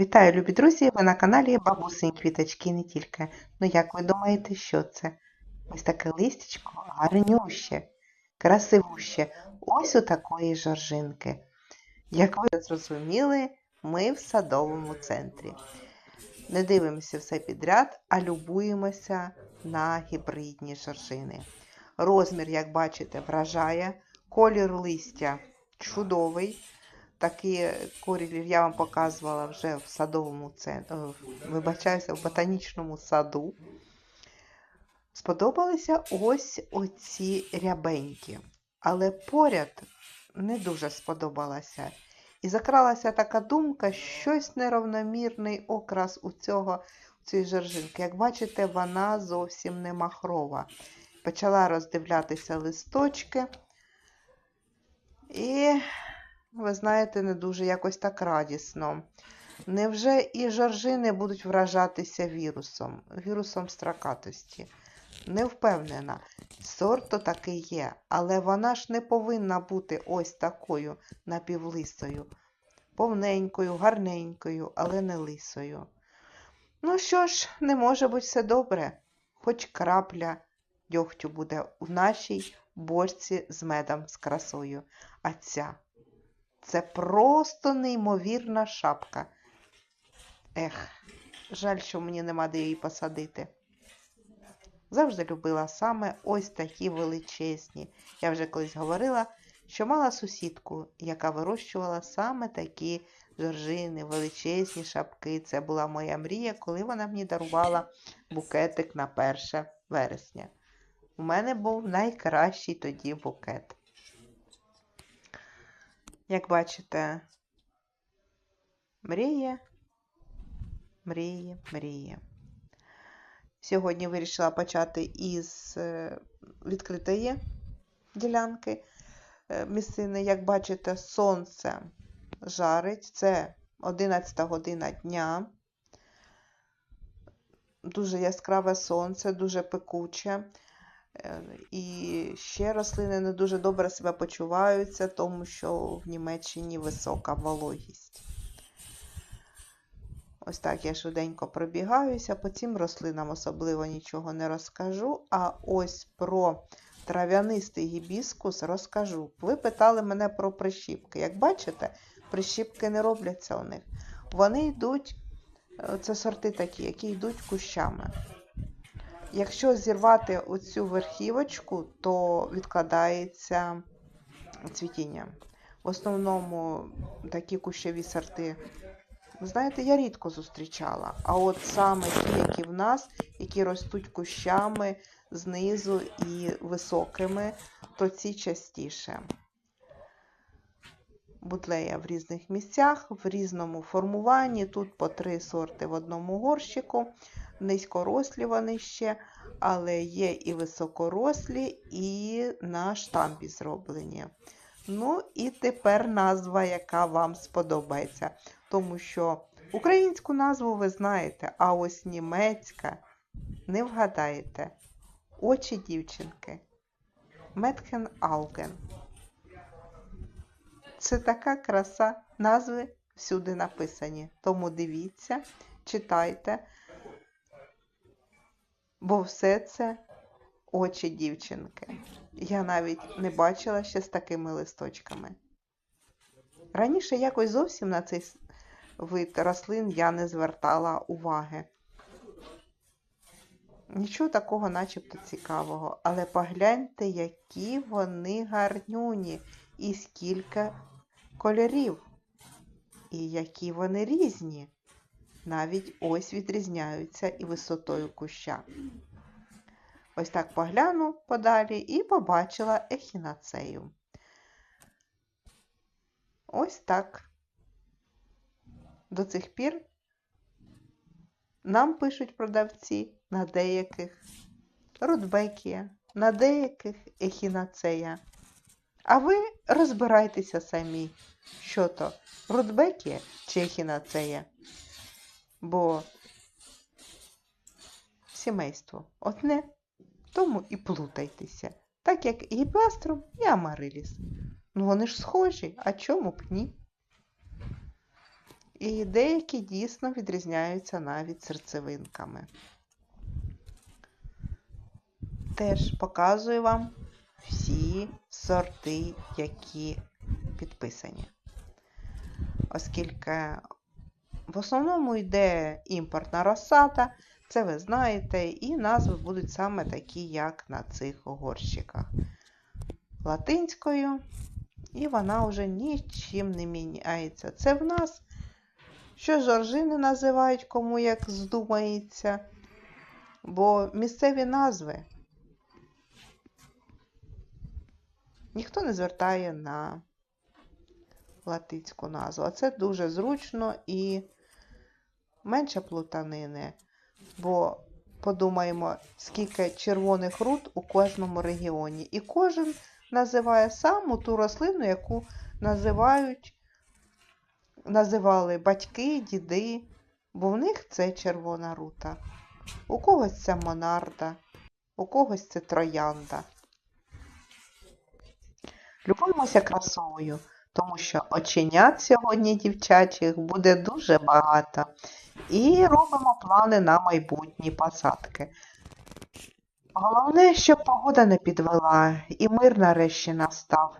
Вітаю, любі друзі! Ви на каналі Бабусині Квіточки не тільки. Ну як ви думаєте, що це? Ось таке листячко гарнюще, красивуще. Ось у такої жоржинки. Як ви зрозуміли, ми в садовому центрі. Не дивимося все підряд, а любуємося на гібридні жоржини. Розмір, як бачите, вражає. Колір листя чудовий. Такі корілів я вам показувала вже в садовому центрі, вибачаюся, в ботанічному саду. Сподобалися ось оці рябенькі, але поряд не дуже сподобалася. І закралася така думка, щось неравномірний окрас у цього, у цієї жержинки. Як бачите, вона зовсім не махрова. Почала роздивлятися листочки. І ви знаєте, не дуже якось так радісно. Невже і жоржини будуть вражатися вірусом, вірусом стракатості? Не впевнена. Сорт то таки є, але вона ж не повинна бути ось такою напівлисою. Повненькою, гарненькою, але не лисою. Ну що ж, не може бути все добре, хоч крапля дьогтю буде в нашій борці з медом з красою. А ця це просто неймовірна шапка. Ех, жаль, що мені нема де її посадити. Завжди любила саме ось такі величезні. Я вже колись говорила, що мала сусідку, яка вирощувала саме такі жоржини, величезні шапки. Це була моя мрія, коли вона мені дарувала букетик на 1 вересня. У мене був найкращий тоді букет. Як бачите, мріє, мріє, мріє. Сьогодні вирішила почати із е, відкритої ділянки е, місцини. Як бачите, сонце жарить. Це 11 година дня. Дуже яскраве сонце, дуже пекуче. Е, І ще рослини не дуже добре себе почуваються, тому що в Німеччині висока вологість. Ось так я швиденько пробігаюся, по цим рослинам особливо нічого не розкажу. А ось про трав'янистий гібіскус розкажу. Ви питали мене про прищіпки. Як бачите, прищіпки не робляться у них. Вони йдуть, е, це сорти такі, які йдуть кущами. Якщо зірвати оцю верхівочку, то відкладається цвітіння. В основному такі кущові сорти, знаєте, я рідко зустрічала. А от саме ті, які в нас, які ростуть кущами знизу і високими, то ці частіше. Бутлея в різних місцях, в різному формуванні. Тут по три сорти в одному горщику. Низькорослі вони ще, але є і високорослі, і на штампі зроблені. Ну, і тепер назва, яка вам сподобається. Тому що українську назву ви знаєте, а ось німецька не вгадаєте. Очі дівчинки. Метхен Ауген. Це така краса, назви всюди написані. Тому дивіться, читайте, бо все це очі дівчинки. Я навіть не бачила ще з такими листочками. Раніше якось зовсім на цей вид рослин я не звертала уваги. Нічого такого начебто цікавого, але погляньте, які вони гарнюні і скільки кольорів, і які вони різні. Навіть ось відрізняються і висотою куща. Ось так погляну подалі і побачила ехінацею. Ось так. До цих пір нам пишуть продавці на деяких рудбекія, на деяких ехінацея. А ви розбирайтеся самі, що то рудбекія чи ехінацея. Бо сімейство одне, тому і плутайтеся, так як гіпаструм і амариліс. Ну вони ж схожі, а чому б ні? І деякі дійсно відрізняються навіть серцевинками. Теж показую вам всі сорти, які підписані. Оскільки в основному йде імпортна розсада, це ви знаєте, і назви будуть саме такі, як на цих горщиках. Латинською, і вона вже нічим не міняється. Це в нас, що жоржини називають, кому як здумається, бо місцеві назви ніхто не звертає на латинську назву. А це дуже зручно і менше плутанини. Бо подумаємо, скільки червоних руд у кожному регіоні. І кожен називає саму ту рослину, яку називають, називали батьки, діди, бо в них це червона рута. У когось це монарда, у когось це троянда. Любуємося красою, тому що оченят сьогодні дівчачих буде дуже багато. І робимо плани на майбутні посадки. Головне, щоб погода не підвела, і мир нарешті настав.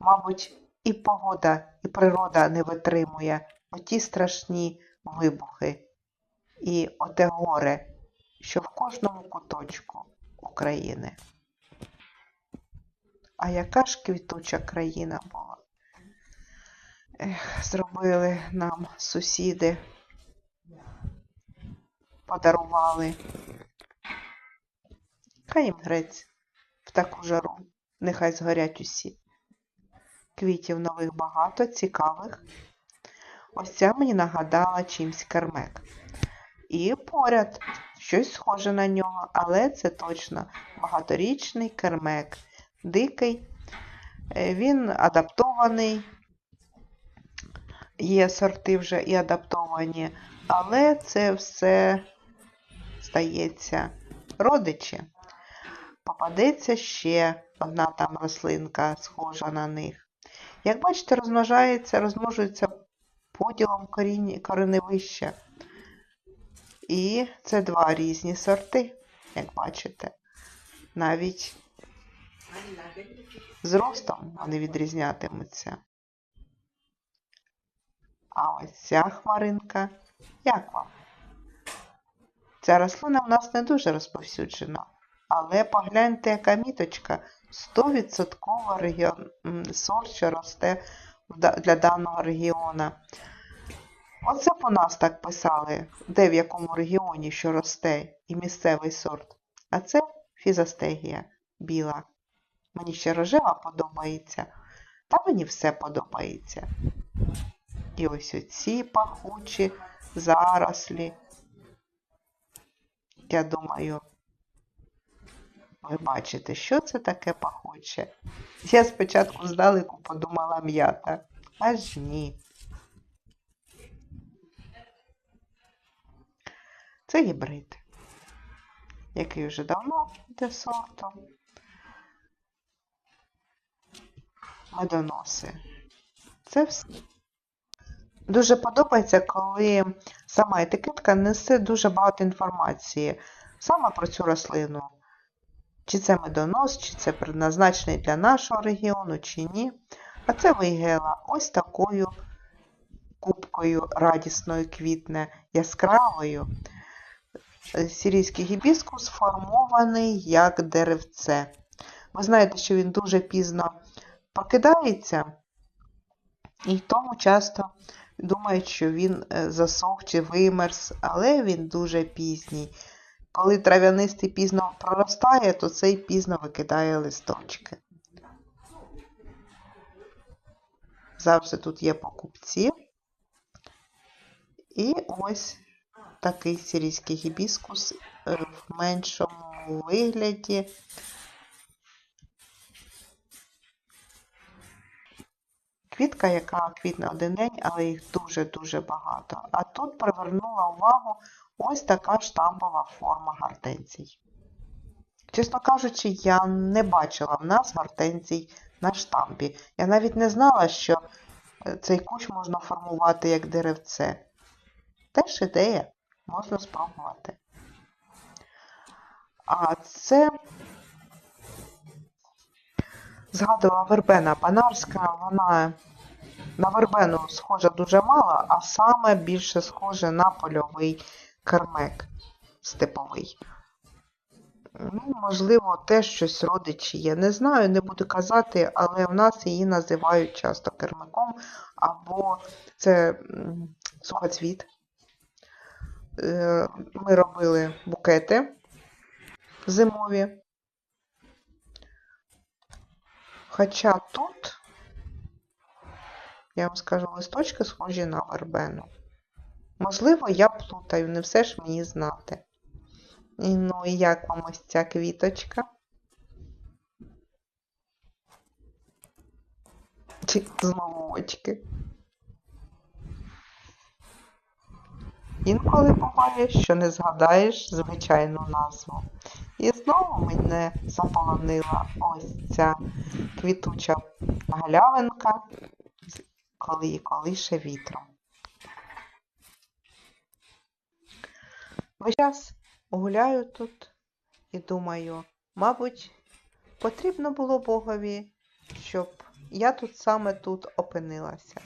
Мабуть, і погода, і природа не витримує оті страшні вибухи і оте горе, що в кожному куточку України. А яка ж квітуча країна була? Ех, зробили нам сусіди, подарували. Хай їм грець в таку жару, нехай згорять усі. Квітів нових багато, цікавих. Ось ця мені нагадала чимсь кермек. І поряд щось схоже на нього, але це точно багаторічний кермек, дикий. Е, Він адаптований, є сорти вже і адаптовані, але це все стається родичі. Попадеться ще одна там рослинка, схожа на них. Як бачите, розмножається, розмножується поділом кореневища. І це два різні сорти, як бачите. Навіть зростом вони відрізнятимуться. А ось ця хмаринка, як вам? Ця рослина в нас не дуже розповсюджена, але погляньте, яка міточка 100% регіон, сорт, що росте для даного регіону. Оце по нас так писали, де в якому регіоні що росте і місцевий сорт. А це фізостегія біла. Мені ще рожева подобається, та мені все подобається. І ось оці пахучі зарослі. Я думаю, ви бачите, що це таке пахуче? Я спочатку здалеку подумала м'ята, аж ні. Це гібрид, який вже давно йде сортом. Медоноси. Це все. Дуже подобається, коли сама етикетка несе дуже багато інформації саме про цю рослину. Чи це медонос, чи це предназначений для нашого регіону, чи ні. А це вигела ось такою кубкою радісною квітне, яскравою. Сирійський гібіскус сформований як деревце. Ви знаєте, що він дуже пізно покидається, і тому часто думають, що він е, засох чи вимерз, але він дуже пізній. Коли трав'янистий пізно проростає, то цей пізно викидає листочки. Завжди тут є покупці. І ось такий сирійський гібіскус е, в меншому вигляді. Квітка, яка квітне один день, але їх дуже-дуже багато. А тут привернула увагу ось така штампова форма гортензій. Чесно кажучи, я не бачила в нас гортензій на штампі. Я навіть не знала, що е, цей кущ можна формувати як деревце. Теж ідея, можна спробувати. А це згадувала вербена панарська, вона на вербену схожа дуже мало, а саме більше схоже на польовий кермек степовий. Ну, можливо, теж щось родичі є. Не знаю, не буду казати, але в нас її називають часто кермаком, або це сухоцвіт. Е, Ми робили букети зимові. Хоча тут, я вам скажу, листочки схожі на вербену. Можливо, я плутаю, не все ж мені знати. І, ну, і як вам ось ця квіточка? Чи знову очки? Інколи буває, що не згадаєш звичайну назву. І знову мене заполонила ось ця квітуча галявинка, коли її колише вітром. Весь час гуляю тут і думаю, мабуть, потрібно було Богові, щоб я тут саме тут опинилася.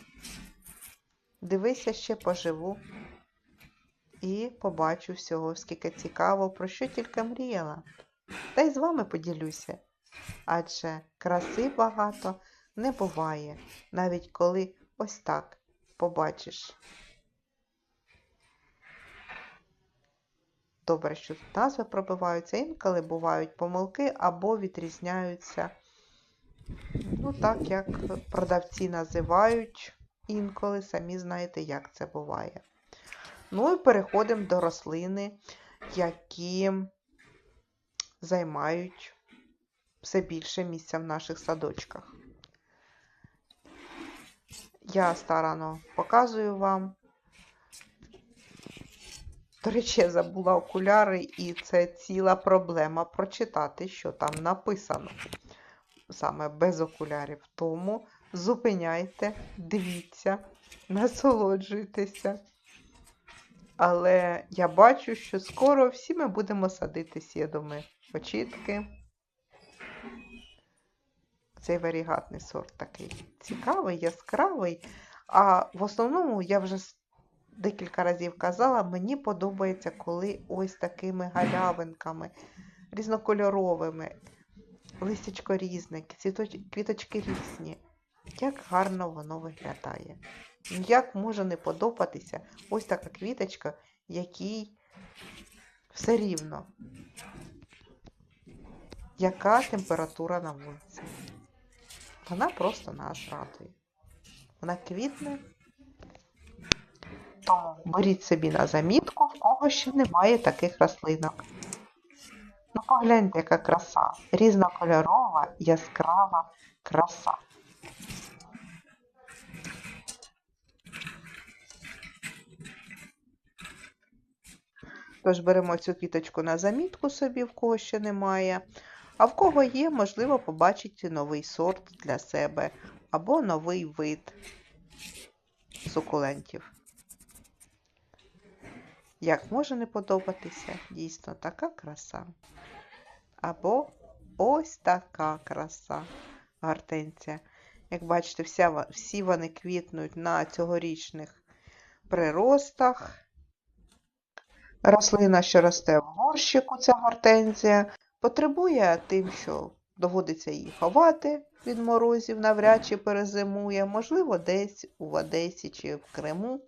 Дивися, ще поживу і побачу всього, скільки цікаво, про що тільки мріяла. Та й з вами поділюся. Адже краси багато не буває, навіть коли ось так побачиш. Добре, що тут назви пробиваються, інколи бувають помилки або відрізняються, ну так, як продавці називають, інколи самі знаєте, як це буває. Ну і переходимо до рослини, які займають все більше місця в наших садочках. Я старано показую вам. До речі, я забула окуляри, і це ціла проблема прочитати, що там написано. Саме без окулярів. Тому зупиняйте, дивіться, насолоджуйтеся. Але я бачу, що скоро всі ми будемо садити сідоми очітки. Цей варігатний сорт такий цікавий, яскравий. А в основному я вже декілька разів казала, мені подобається, коли ось такими галявинками, різнокольоровими, листячко різне, квіточки різні. Як гарно воно виглядає. Ну, Як може не подобатися ось така квіточка, якій все рівно. Яка температура на вулиці? Вона просто нас радує. Вона квітне. Тому беріть собі на замітку, в кого ще немає таких рослинок. Ну, погляньте, яка краса. Різнокольорова, яскрава краса. Тож беремо цю квіточку на замітку собі, в кого ще немає. А в кого є, можливо, побачити новий сорт для себе або новий вид сукулентів. Як може не подобатися, дійсно така краса. Або ось така краса гортензія. Як бачите, вся, всі вони квітнуть на цьогорічних приростах. Рослина, що росте в горщику, ця гортензія, потребує тим, що доводиться її ховати від морозів, навряд чи перезимує, можливо, десь у Одесі чи в Криму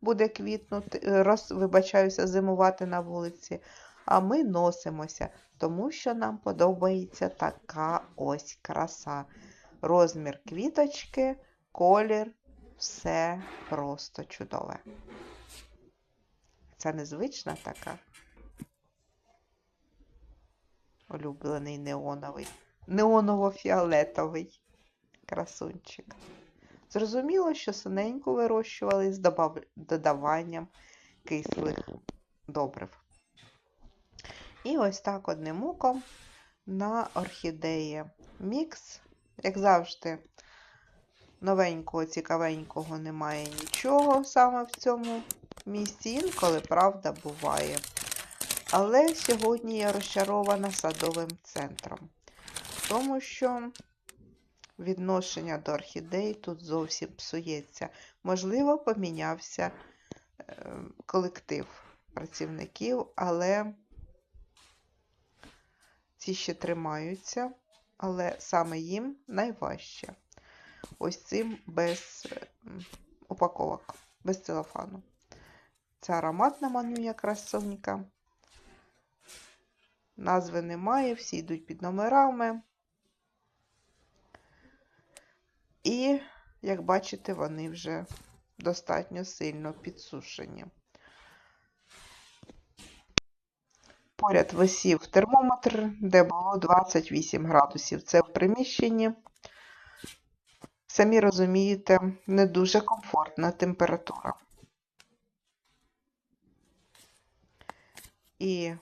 буде квітнути, роз, вибачаюся, зимувати на вулиці. А ми носимося, тому що нам подобається така ось краса. Розмір квіточки, колір, все просто чудове. Це незвична така. Улюблений неоновий. Неоново-фіолетовий красунчик. Зрозуміло, що синеньку вирощували з додаванням кислих добрив. І ось так одним оком на орхідеї. Мікс, як завжди, Новенького, цікавенького немає нічого саме в цьому місці. Інколи правда буває. Але сьогодні я розчарована садовим центром, тому що відношення до орхідей тут зовсім псується. Можливо, помінявся е, колектив працівників, але ці ще тримаються, але саме їм найважче. Ось цим без упаковок, без целофану. Це ароматна манюня красунька. Назви немає, всі йдуть під номерами. І, як бачите, вони вже достатньо сильно підсушені. Поряд висів термометр, де було 28 градусів. Це в приміщенні. Самі розумієте, не дуже комфортна температура. І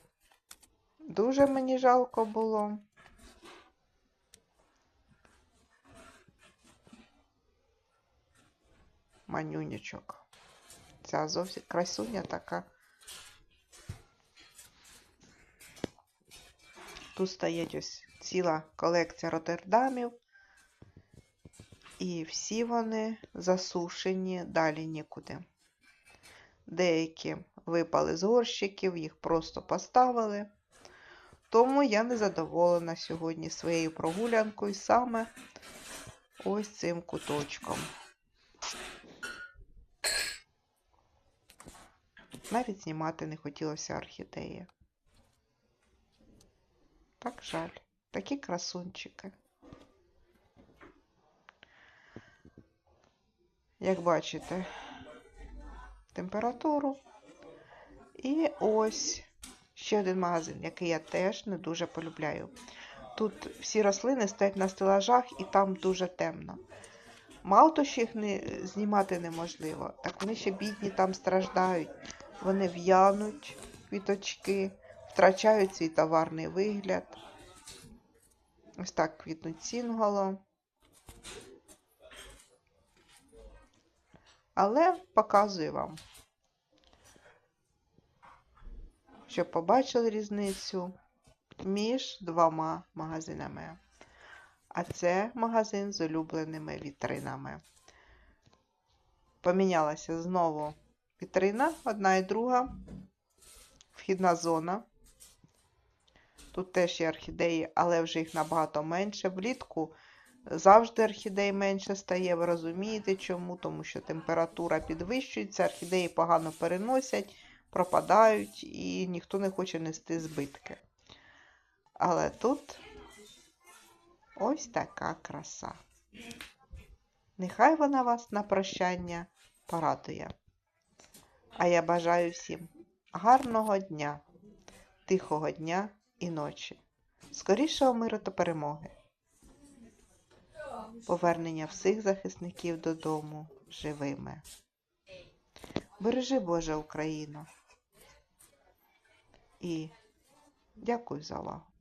дуже мені жалко було. Манюнячок. Ця зовсім красуня така. Тут стоїть ось ціла колекція Роттердамів. І всі вони засушені далі нікуди. Деякі випали з горщиків, їх просто поставили. Тому я не задоволена сьогодні своєю прогулянкою саме ось цим куточком. Навіть знімати не хотілося орхідеї. Так жаль. Такі красунчики. Як бачите, температуру. І ось ще один магазин, який я теж не дуже полюбляю. Тут всі рослини стоять на стелажах і там дуже темно. Мало то, що їх не, знімати неможливо, так вони ще бідні там страждають. Вони в'януть квіточки, втрачають свій товарний вигляд. Ось так квітнуть сінголо. Але показую вам, щоб побачили різницю між двома магазинами. А це магазин з улюбленими вітринами. Помінялася знову вітрина, одна і друга, вхідна зона. Тут теж є орхідеї, але вже їх набагато менше. Влітку завжди орхідей менше стає. Ви розумієте чому? Тому що температура підвищується, орхідеї погано переносять, пропадають і ніхто не хоче нести збитки. Але тут ось така краса. Нехай вона вас на прощання порадує. А я бажаю всім гарного дня, тихого дня і ночі, скорішого миру та перемоги, повернення всіх захисників додому живими. Бережи Боже Україну. І дякую за увагу.